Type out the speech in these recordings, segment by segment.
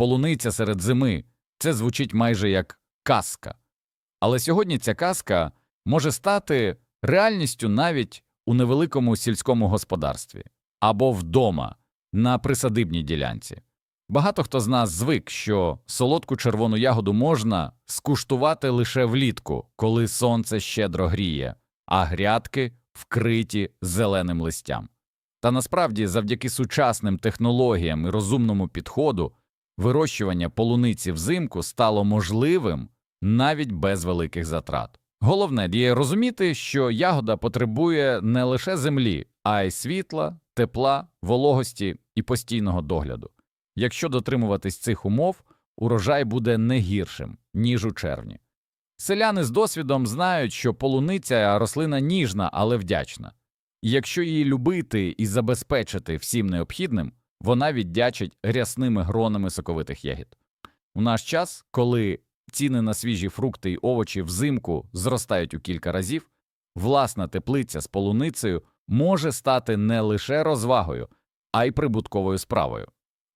полуниця серед зими це звучить майже як казка. Але сьогодні ця казка може стати реальністю навіть у невеликому сільському господарстві або вдома на присадибній ділянці. Багато хто з нас звик, що солодку червону ягоду можна скуштувати лише влітку, коли сонце щедро гріє, а грядки вкриті зеленим листям. Та насправді, завдяки сучасним технологіям і розумному підходу, вирощування полуниці взимку стало можливим навіть без великих затрат. Головне є розуміти, що ягода потребує не лише землі, а й світла, тепла, вологості і постійного догляду. Якщо дотримуватись цих умов, урожай буде не гіршим, ніж у червні. Селяни з досвідом знають, що полуниця рослина ніжна, але вдячна. І якщо її любити і забезпечити всім необхідним, вона віддячить рясними гронами соковитих ягід. У наш час, коли ціни на свіжі фрукти й овочі взимку зростають у кілька разів, власна теплиця з полуницею може стати не лише розвагою, а й прибутковою справою.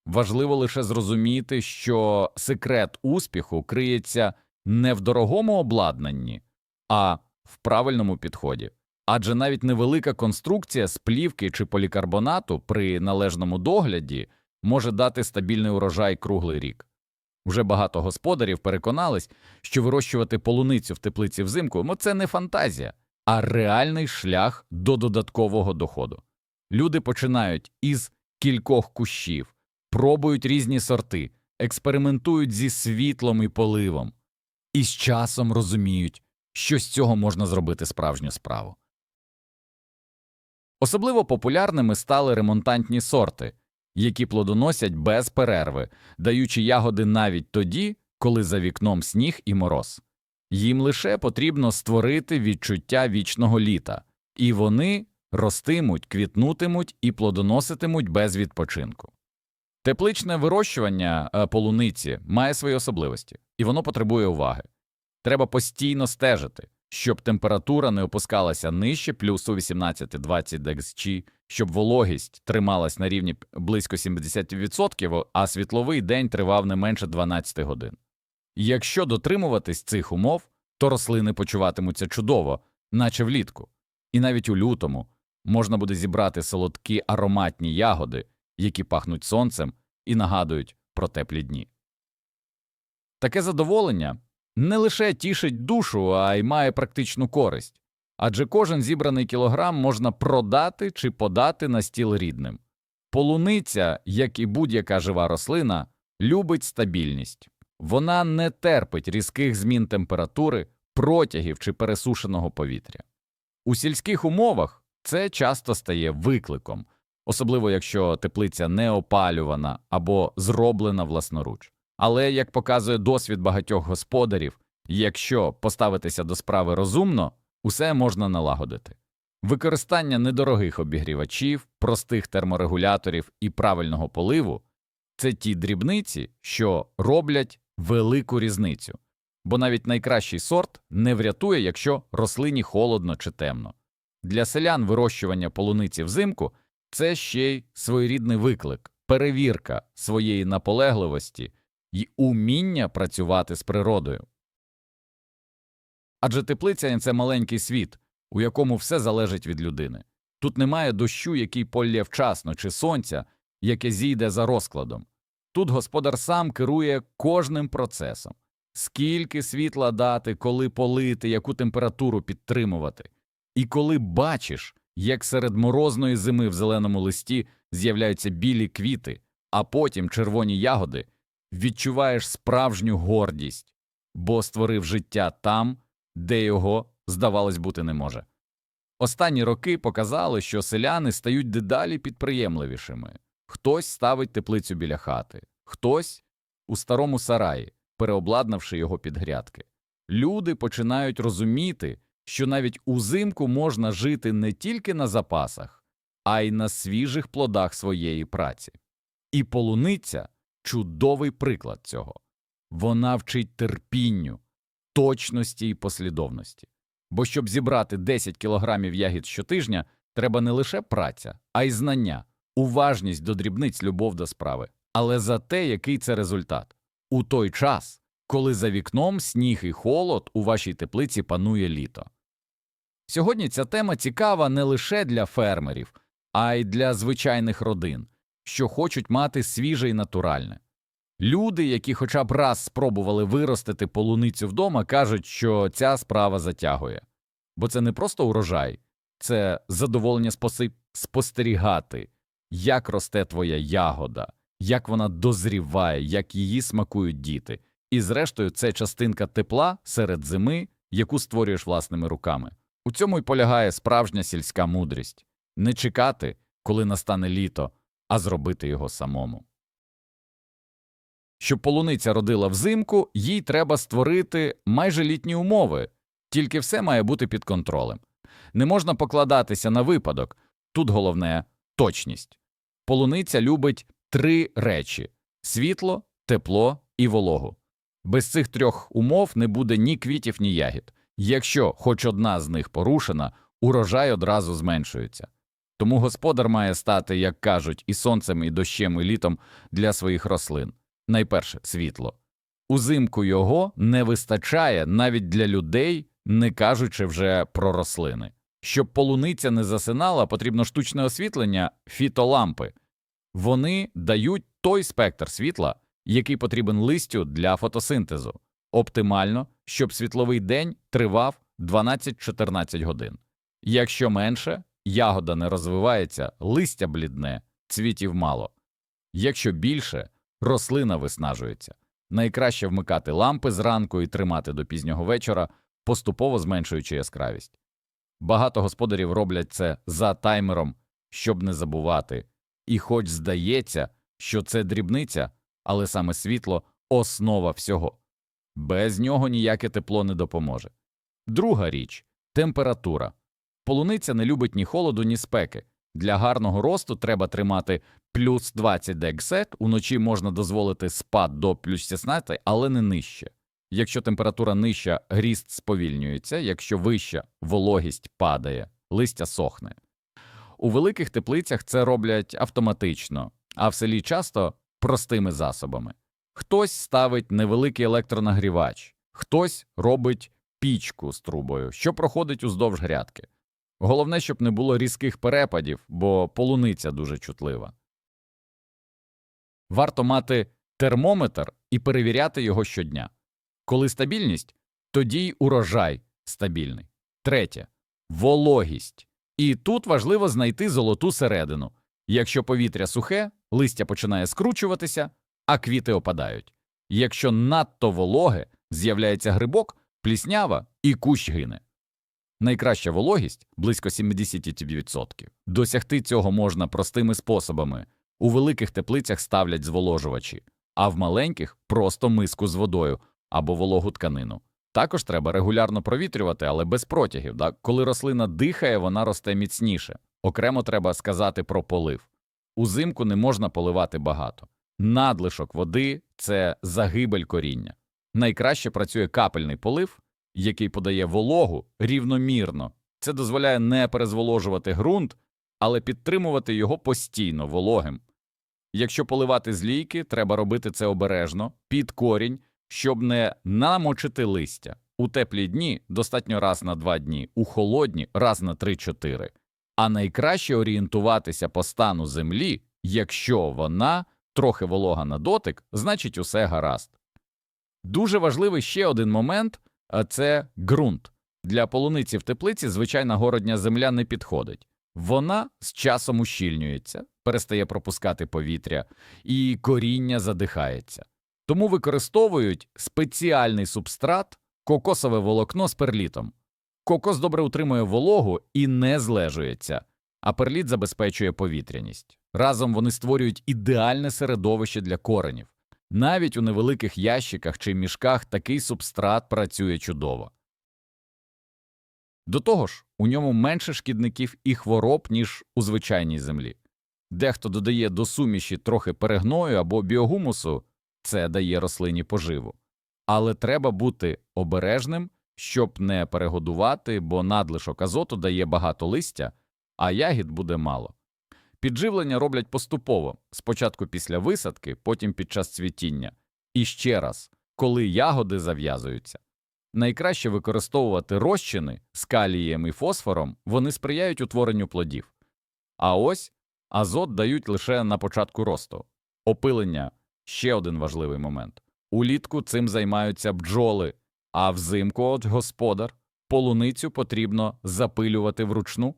Важливо лише зрозуміти, що секрет успіху криється не в дорогому обладнанні, а в правильному підході. Адже навіть невелика конструкція з плівки чи полікарбонату при належному догляді може дати стабільний урожай круглий рік. Вже багато господарів переконались, що вирощувати полуницю в теплиці взимку ну, це не фантазія, а реальний шлях до додаткового доходу. Люди починають із кількох кущів, пробують різні сорти, експериментують зі світлом і поливом, і з часом розуміють, що з цього можна зробити справжню справу. Особливо популярними стали ремонтантні сорти, які плодоносять без перерви, даючи ягоди навіть тоді, коли за вікном сніг і мороз. Їм лише потрібно створити відчуття вічного літа, і вони ростимуть, квітнутимуть і плодоноситимуть без відпочинку. Тепличне вирощування е, полуниці має свої особливості, і воно потребує уваги. Треба постійно стежити, щоб температура не опускалася нижче плюсу 18-20 дексчі, щоб вологість трималась на рівні близько 70%, а світловий день тривав не менше 12 годин. Якщо дотримуватись цих умов, то рослини почуватимуться чудово, наче влітку, і навіть у лютому можна буде зібрати солодкі ароматні ягоди, які пахнуть сонцем і нагадують про теплі дні. Таке задоволення не лише тішить душу, а й має практичну користь, адже кожен зібраний кілограм можна продати чи подати на стіл рідним. Полуниця, як і будь-яка жива рослина, любить стабільність. Вона не терпить різких змін температури, протягів чи пересушеного повітря. У сільських умовах це часто стає викликом, особливо якщо теплиця не опалювана або зроблена власноруч. Але, як показує досвід багатьох господарів, якщо поставитися до справи розумно, усе можна налагодити. Використання недорогих обігрівачів, простих терморегуляторів і правильного поливу це ті дрібниці, що роблять велику різницю, бо навіть найкращий сорт не врятує, якщо рослині холодно чи темно. Для селян вирощування полуниці взимку це ще й своєрідний виклик, перевірка своєї наполегливості і уміння працювати з природою. Адже теплиця це маленький світ, у якому все залежить від людини. Тут немає дощу, який полє вчасно, чи сонця, яке зійде за розкладом. Тут господар сам керує кожним процесом скільки світла дати, коли полити, яку температуру підтримувати. І коли бачиш, як серед морозної зими в зеленому листі з'являються білі квіти, а потім червоні ягоди, відчуваєш справжню гордість, бо створив життя там, де його, здавалось, бути не може. Останні роки показали, що селяни стають дедалі підприємливішими. Хтось ставить теплицю біля хати, хтось у старому сараї, переобладнавши його під грядки. Люди починають розуміти, що навіть узимку можна жити не тільки на запасах, а й на свіжих плодах своєї праці. І полуниця чудовий приклад цього. Вона вчить терпінню, точності і послідовності. Бо щоб зібрати 10 кілограмів ягід щотижня, треба не лише праця, а й знання, уважність до дрібниць, любов до справи. але за те, який це результат. У той час, коли за вікном сніг і холод у вашій теплиці панує літо. Сьогодні ця тема цікава не лише для фермерів, а й для звичайних родин, що хочуть мати свіже і натуральне. Люди, які хоча б раз спробували виростити полуницю вдома, кажуть, що ця справа затягує. Бо це не просто урожай, це задоволення споси- спостерігати, як росте твоя ягода, як вона дозріває, як її смакують діти. І, зрештою, це частинка тепла серед зими, яку створюєш власними руками. У цьому й полягає справжня сільська мудрість не чекати, коли настане літо, а зробити його самому. Щоб полуниця родила взимку, їй треба створити майже літні умови, тільки все має бути під контролем. Не можна покладатися на випадок, тут головне точність. Полуниця любить три речі світло, тепло і вологу. Без цих трьох умов не буде ні квітів, ні ягід. Якщо хоч одна з них порушена, урожай одразу зменшується. Тому господар має стати, як кажуть, і сонцем, і дощем, і літом для своїх рослин. Найперше світло. Узимку його не вистачає навіть для людей, не кажучи вже про рослини. Щоб полуниця не засинала, потрібно штучне освітлення, фітолампи. Вони дають той спектр світла, який потрібен листю для фотосинтезу. Оптимально, щоб світловий день тривав 12-14 годин. Якщо менше, ягода не розвивається, листя блідне, цвітів мало. Якщо більше, рослина виснажується. Найкраще вмикати лампи зранку і тримати до пізнього вечора, поступово зменшуючи яскравість. Багато господарів роблять це за таймером, щоб не забувати. І хоч здається, що це дрібниця, але саме світло основа всього. Без нього ніяке тепло не допоможе. Друга річ температура. Полуниця не любить ні холоду, ні спеки. Для гарного росту треба тримати плюс 20 дексет, уночі можна дозволити спад до плюс 16, але не нижче. Якщо температура нижча, гріст сповільнюється, якщо вища, вологість падає, листя сохне. У великих теплицях це роблять автоматично, а в селі часто простими засобами. Хтось ставить невеликий електронагрівач, хтось робить пічку з трубою, що проходить уздовж грядки. Головне, щоб не було різких перепадів, бо полуниця дуже чутлива. Варто мати термометр і перевіряти його щодня. Коли стабільність, тоді й урожай стабільний. Третє вологість. І тут важливо знайти золоту середину. Якщо повітря сухе, листя починає скручуватися, а квіти опадають. Якщо надто вологе, з'являється грибок, пліснява і кущ гине. Найкраща вологість близько 70%. Досягти цього можна простими способами. У великих теплицях ставлять зволожувачі, а в маленьких просто миску з водою або вологу тканину. Також треба регулярно провітрювати, але без протягів. Да? Коли рослина дихає, вона росте міцніше. Окремо треба сказати про полив. Узимку не можна поливати багато. Надлишок води це загибель коріння. Найкраще працює капельний полив, який подає вологу рівномірно. Це дозволяє не перезволожувати ґрунт, але підтримувати його постійно вологим. Якщо поливати з лійки, треба робити це обережно, під корінь, щоб не намочити листя. У теплі дні достатньо раз на два дні, у холодні раз на три-чотири. А найкраще орієнтуватися по стану землі, якщо вона трохи волога на дотик, значить усе гаразд. Дуже важливий ще один момент це ґрунт. Для полуниці в теплиці звичайна городня земля не підходить. Вона з часом ущільнюється, перестає пропускати повітря, і коріння задихається. Тому використовують спеціальний субстрат кокосове волокно з перлітом. Кокос добре утримує вологу і не злежується, а перліт забезпечує повітряність. Разом вони створюють ідеальне середовище для коренів. Навіть у невеликих ящиках чи мішках такий субстрат працює чудово. До того ж, у ньому менше шкідників і хвороб, ніж у звичайній землі. Дехто додає до суміші трохи перегною або біогумусу, це дає рослині поживу. Але треба бути обережним, щоб не перегодувати, бо надлишок азоту дає багато листя, а ягід буде мало. Підживлення роблять поступово, спочатку після висадки, потім під час цвітіння. І ще раз, коли ягоди зав'язуються. Найкраще використовувати розчини з калієм і фосфором, вони сприяють утворенню плодів. А ось азот дають лише на початку росту. Опилення ще один важливий момент. Улітку цим займаються бджоли, а взимку от господар. Полуницю потрібно запилювати вручну.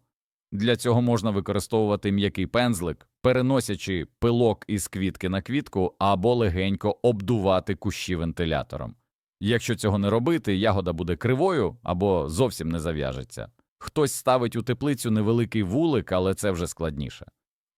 Для цього можна використовувати м'який пензлик, переносячи пилок із квітки на квітку або легенько обдувати кущі вентилятором. Якщо цього не робити, ягода буде кривою або зовсім не зав'яжеться. Хтось ставить у теплицю невеликий вулик, але це вже складніше.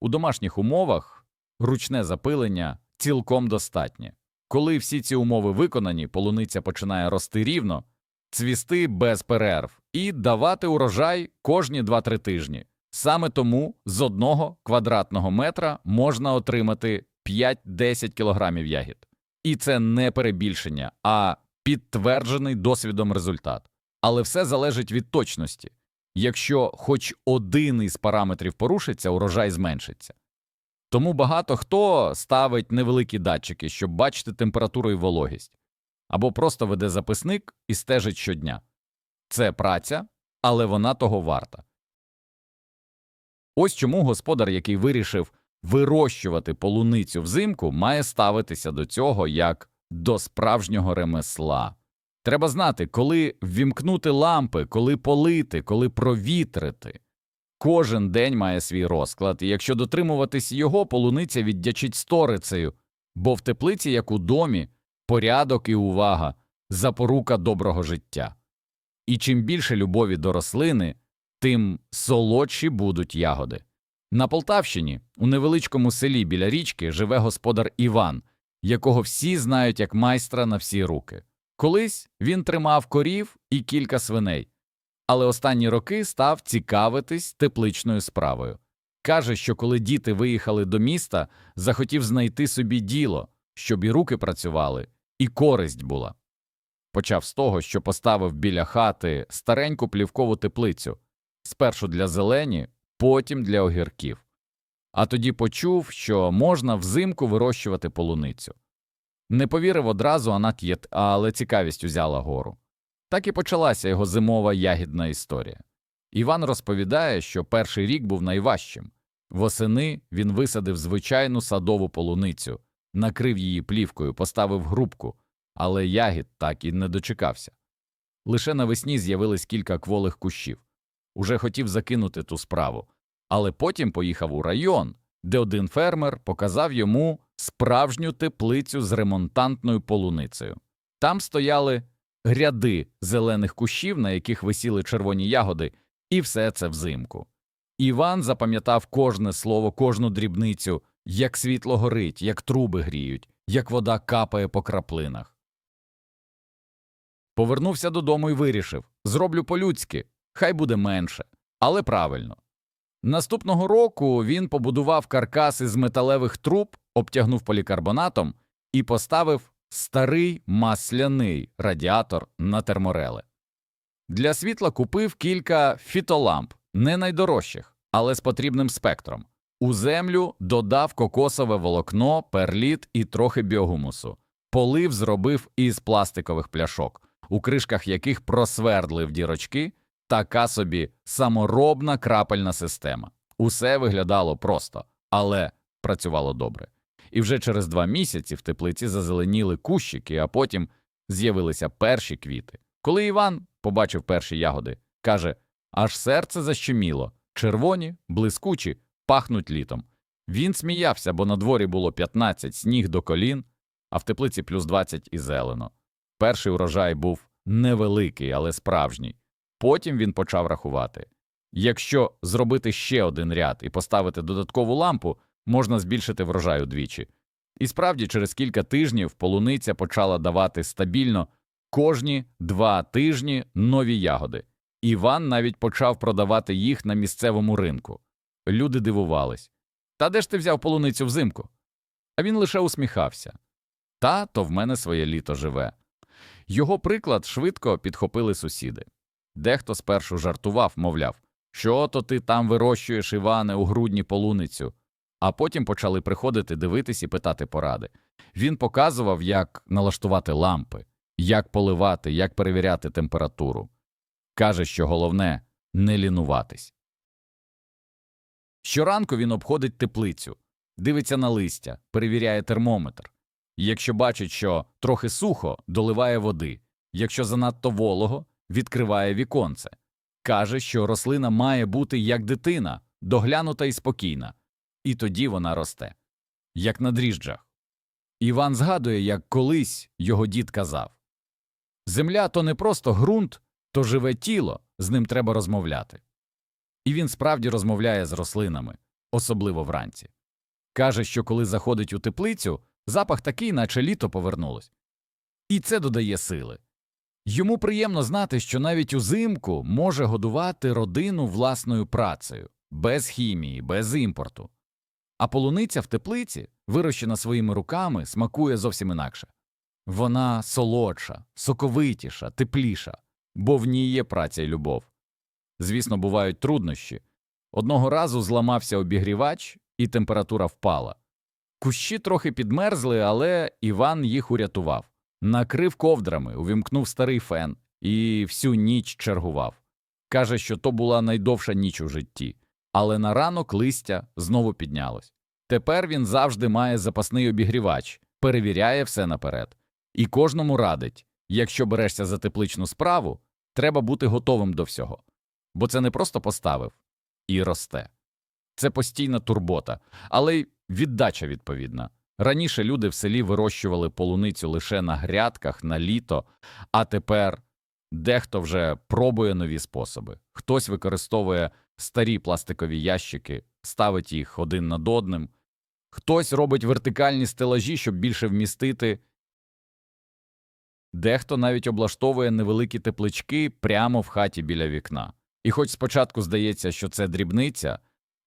У домашніх умовах ручне запилення цілком достатнє. Коли всі ці умови виконані, полуниця починає рости рівно, цвісти без перерв і давати урожай кожні 2-3 тижні. Саме тому з одного квадратного метра можна отримати 5-10 кілограмів ягід. І це не перебільшення, а підтверджений досвідом результат. Але все залежить від точності. Якщо хоч один із параметрів порушиться, урожай зменшиться. Тому багато хто ставить невеликі датчики, щоб бачити температуру і вологість, або просто веде записник і стежить щодня. Це праця, але вона того варта. Ось чому господар, який вирішив вирощувати полуницю взимку, має ставитися до цього як до справжнього ремесла. Треба знати, коли ввімкнути лампи, коли полити, коли провітрити. Кожен день має свій розклад, і якщо дотримуватись його, полуниця віддячить сторицею, бо в теплиці, як у домі, порядок і увага запорука доброго життя. І чим більше любові до рослини, тим солодші будуть ягоди. На Полтавщині, у невеличкому селі біля річки, живе господар Іван, якого всі знають як майстра на всі руки. Колись він тримав корів і кілька свиней, але останні роки став цікавитись тепличною справою. Каже, що коли діти виїхали до міста, захотів знайти собі діло, щоб і руки працювали, і користь була. Почав з того, що поставив біля хати стареньку плівкову теплицю, спершу для зелені, потім для огірків. А тоді почув, що можна взимку вирощувати полуницю. Не повірив одразу, але цікавість узяла гору. Так і почалася його зимова ягідна історія. Іван розповідає, що перший рік був найважчим. Восени він висадив звичайну садову полуницю, накрив її плівкою, поставив грубку, але ягід так і не дочекався. Лише навесні з'явились кілька кволих кущів. Уже хотів закинути ту справу, але потім поїхав у район, де один фермер показав йому справжню теплицю з ремонтантною полуницею. Там стояли гряди зелених кущів, на яких висіли червоні ягоди, і все це взимку. Іван запам'ятав кожне слово, кожну дрібницю, як світло горить, як труби гріють, як вода капає по краплинах. Повернувся додому і вирішив зроблю по-людськи, хай буде менше, але правильно. Наступного року він побудував каркас із металевих труб, обтягнув полікарбонатом і поставив старий масляний радіатор на терморели. Для світла купив кілька фітоламп, не найдорожчих, але з потрібним спектром. У землю додав кокосове волокно, перліт і трохи біогумусу. Полив зробив із пластикових пляшок, у кришках яких просвердлив дірочки, така собі саморобна крапельна система. Усе виглядало просто, але працювало добре. І вже через два місяці в теплиці зазеленіли кущики, а потім з'явилися перші квіти. Коли Іван побачив перші ягоди, каже аж серце защеміло, червоні, блискучі, пахнуть літом. Він сміявся, бо на дворі було 15 сніг до колін, а в теплиці плюс 20 і зелено. Перший урожай був невеликий, але справжній. Потім він почав рахувати якщо зробити ще один ряд і поставити додаткову лампу, можна збільшити врожай удвічі. І справді, через кілька тижнів полуниця почала давати стабільно кожні два тижні нові ягоди. Іван навіть почав продавати їх на місцевому ринку. Люди дивувались Та де ж ти взяв полуницю взимку? А він лише усміхався. Та то в мене своє літо живе. Його приклад швидко підхопили сусіди. Дехто спершу жартував, мовляв, що то ти там вирощуєш, Іване, у грудні полуницю, а потім почали приходити дивитись і питати поради. Він показував, як налаштувати лампи, як поливати, як перевіряти температуру. Каже, що головне не лінуватись. Щоранку він обходить теплицю, дивиться на листя, перевіряє термометр. Якщо бачить, що трохи сухо, доливає води, якщо занадто волого, відкриває віконце. Каже, що рослина має бути як дитина, доглянута і спокійна, і тоді вона росте, як на дріжджах. Іван згадує, як колись його дід казав Земля то не просто ґрунт, то живе тіло, з ним треба розмовляти. І він справді розмовляє з рослинами, особливо вранці. Каже, що коли заходить у теплицю, запах такий, наче літо повернулось. І це додає сили. Йому приємно знати, що навіть узимку може годувати родину власною працею, без хімії, без імпорту. А полуниця в теплиці, вирощена своїми руками, смакує зовсім інакше. Вона солодша, соковитіша, тепліша, бо в ній є праця й любов. Звісно, бувають труднощі. Одного разу зламався обігрівач, і температура впала. Кущі трохи підмерзли, але Іван їх урятував. Накрив ковдрами, увімкнув старий фен і всю ніч чергував. Каже, що то була найдовша ніч у житті, але на ранок листя знову піднялось. Тепер він завжди має запасний обігрівач, перевіряє все наперед. І кожному радить якщо берешся за тепличну справу, треба бути готовим до всього. Бо це не просто поставив і росте. Це постійна турбота, але й віддача відповідна. Раніше люди в селі вирощували полуницю лише на грядках на літо, а тепер дехто вже пробує нові способи. Хтось використовує старі пластикові ящики, ставить їх один над одним, хтось робить вертикальні стелажі, щоб більше вмістити. Дехто навіть облаштовує невеликі теплички прямо в хаті біля вікна. І хоч спочатку здається, що це дрібниця,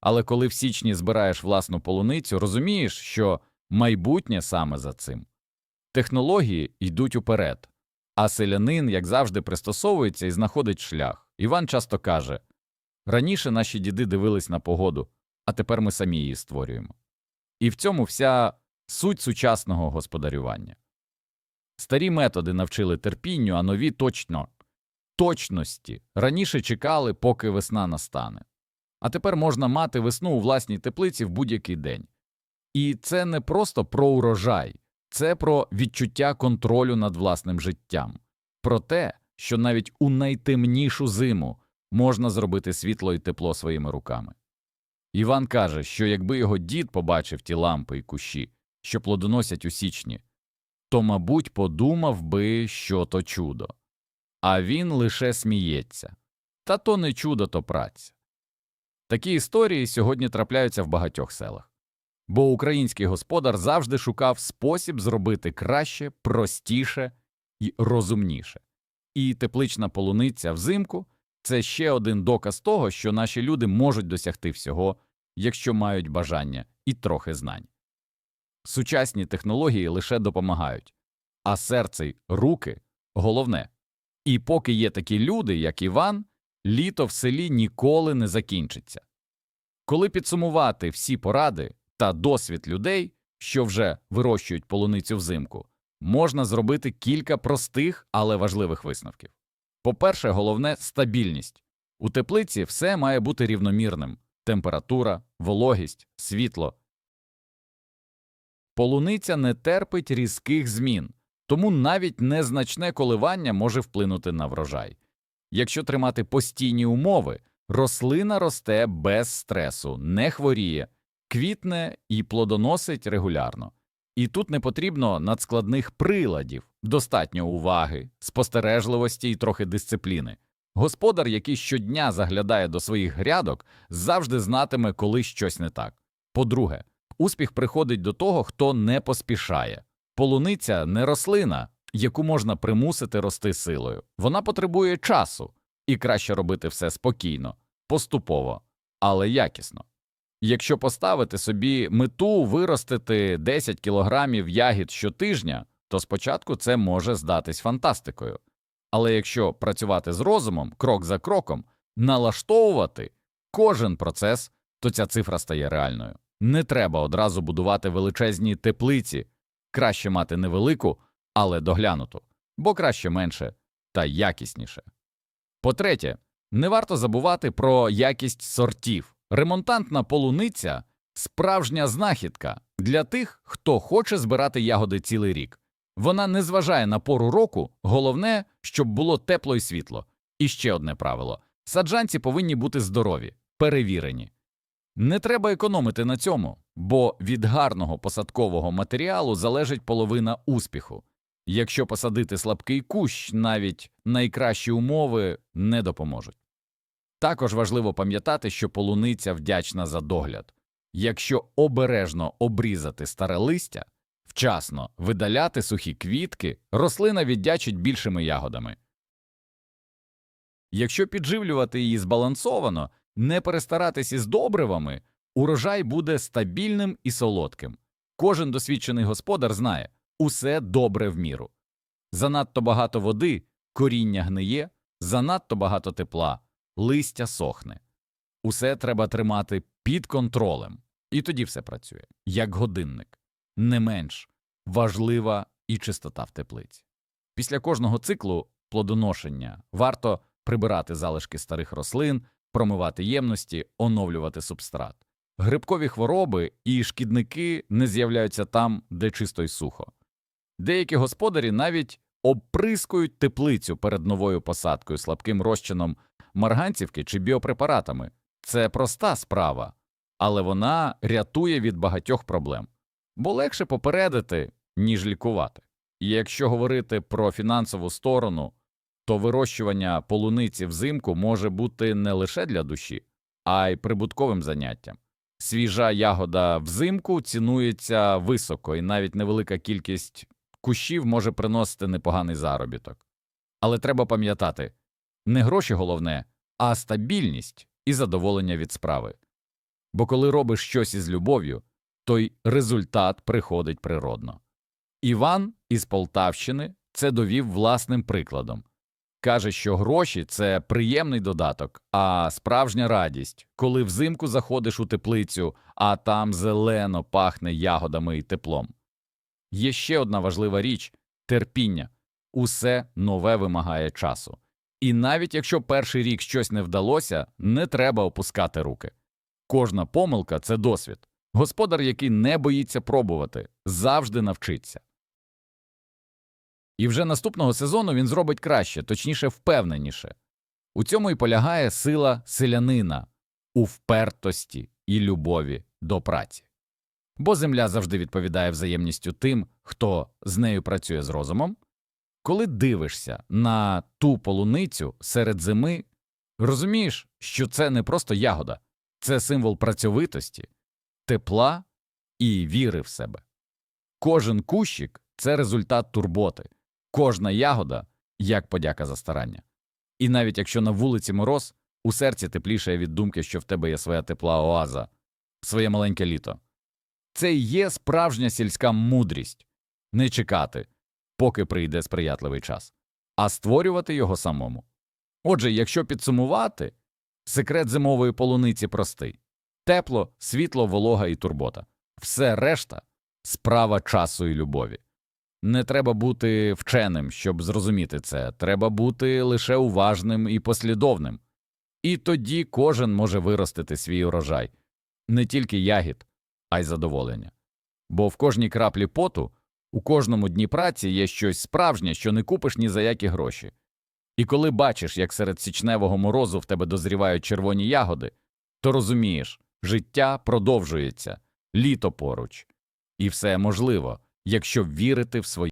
але коли в січні збираєш власну полуницю, розумієш, що майбутнє саме за цим. Технології йдуть уперед, а селянин, як завжди, пристосовується і знаходить шлях. Іван часто каже раніше наші діди дивились на погоду, а тепер ми самі її створюємо. І в цьому вся суть сучасного господарювання. Старі методи навчили терпінню, а нові точно точності. Раніше чекали, поки весна настане. А тепер можна мати весну у власній теплиці в будь-який день. І це не просто про урожай, це про відчуття контролю над власним життям, про те, що навіть у найтемнішу зиму можна зробити світло і тепло своїми руками. Іван каже, що якби його дід побачив ті лампи і кущі, що плодоносять у січні, то, мабуть, подумав би, що то чудо. А він лише сміється. Та то не чудо, то праця. Такі історії сьогодні трапляються в багатьох селах. Бо український господар завжди шукав спосіб зробити краще, простіше і розумніше. І теплична полуниця взимку це ще один доказ того, що наші люди можуть досягти всього, якщо мають бажання і трохи знань. Сучасні технології лише допомагають, а серце й руки головне. І поки є такі люди, як Іван, літо в селі ніколи не закінчиться. Коли підсумувати всі поради та досвід людей, що вже вирощують полуницю взимку, можна зробити кілька простих, але важливих висновків. По-перше, головне стабільність. У теплиці все має бути рівномірним температура, вологість, світло. Полуниця не терпить різких змін, тому навіть незначне коливання може вплинути на врожай. Якщо тримати постійні умови, рослина росте без стресу, не хворіє, квітне і плодоносить регулярно. І тут не потрібно надскладних приладів, достатньо уваги, спостережливості і трохи дисципліни. Господар, який щодня заглядає до своїх грядок, завжди знатиме, коли щось не так. По-друге, успіх приходить до того, хто не поспішає. Полуниця не рослина, яку можна примусити рости силою. Вона потребує часу, і краще робити все спокійно, поступово, але якісно. Якщо поставити собі мету виростити 10 кілограмів ягід щотижня, то спочатку це може здатись фантастикою. Але якщо працювати з розумом, крок за кроком, налаштовувати кожен процес, то ця цифра стає реальною. Не треба одразу будувати величезні теплиці, краще мати невелику, але доглянуту, бо краще менше та якісніше. По-третє, не варто забувати про якість сортів. Ремонтантна полуниця справжня знахідка для тих, хто хоче збирати ягоди цілий рік. Вона не зважає на пору року, головне, щоб було тепло і світло. І ще одне правило саджанці повинні бути здорові, перевірені. Не треба економити на цьому, бо від гарного посадкового матеріалу залежить половина успіху. Якщо посадити слабкий кущ, навіть найкращі умови не допоможуть. Також важливо пам'ятати, що полуниця вдячна за догляд. Якщо обережно обрізати старе листя, вчасно видаляти сухі квітки, рослина віддячить більшими ягодами. Якщо підживлювати її збалансовано, не перестаратись із добривами, урожай буде стабільним і солодким. Кожен досвідчений господар знає усе добре в міру. Занадто багато води, коріння гниє, занадто багато тепла, листя сохне. Усе треба тримати під контролем, і тоді все працює, як годинник. Не менш важлива і чистота в теплиці. Після кожного циклу плодоношення варто прибирати залишки старих рослин, промивати ємності, оновлювати субстрат. Грибкові хвороби і шкідники не з'являються там, де чисто й сухо. Деякі господарі навіть обприскують теплицю перед новою посадкою слабким розчином марганцівки чи біопрепаратами. Це проста справа, але вона рятує від багатьох проблем, бо легше попередити, ніж лікувати. І якщо говорити про фінансову сторону, то вирощування полуниці взимку може бути не лише для душі, а й прибутковим заняттям. Свіжа ягода взимку цінується високо, і навіть невелика кількість кущів може приносити непоганий заробіток. Але треба пам'ятати не гроші головне, а стабільність і задоволення від справи. Бо коли робиш щось із любов'ю, то й результат приходить природно. Іван із Полтавщини це довів власним прикладом. Каже, що гроші це приємний додаток, а справжня радість, коли взимку заходиш у теплицю, а там зелено пахне ягодами і теплом. Є ще одна важлива річ терпіння усе нове вимагає часу. І навіть якщо перший рік щось не вдалося, не треба опускати руки. Кожна помилка це досвід. Господар, який не боїться пробувати, завжди навчиться. І вже наступного сезону він зробить краще, точніше, впевненіше. У цьому і полягає сила селянина у впертості і любові до праці. Бо земля завжди відповідає взаємністю тим, хто з нею працює з розумом. Коли дивишся на ту полуницю серед зими, розумієш, що це не просто ягода, це символ працьовитості, тепла і віри в себе. Кожен кущик це результат турботи, кожна ягода як подяка за старання. І навіть якщо на вулиці мороз, у серці тепліше від думки, що в тебе є своя тепла оаза, своє маленьке літо. Це і є справжня сільська мудрість не чекати, поки прийде сприятливий час, а створювати його самому. Отже, якщо підсумувати, секрет зимової полуниці простий тепло, світло, волога і турбота все решта справа часу і любові. Не треба бути вченим, щоб зрозуміти це, треба бути лише уважним і послідовним. І тоді кожен може виростити свій урожай не тільки ягід, а й задоволення. Бо в кожній краплі поту, у кожному дні праці є щось справжнє, що не купиш ні за які гроші. І коли бачиш, як серед січневого морозу в тебе дозрівають червоні ягоди, то розумієш, життя продовжується, літо поруч, і все можливо, якщо вірити в свої.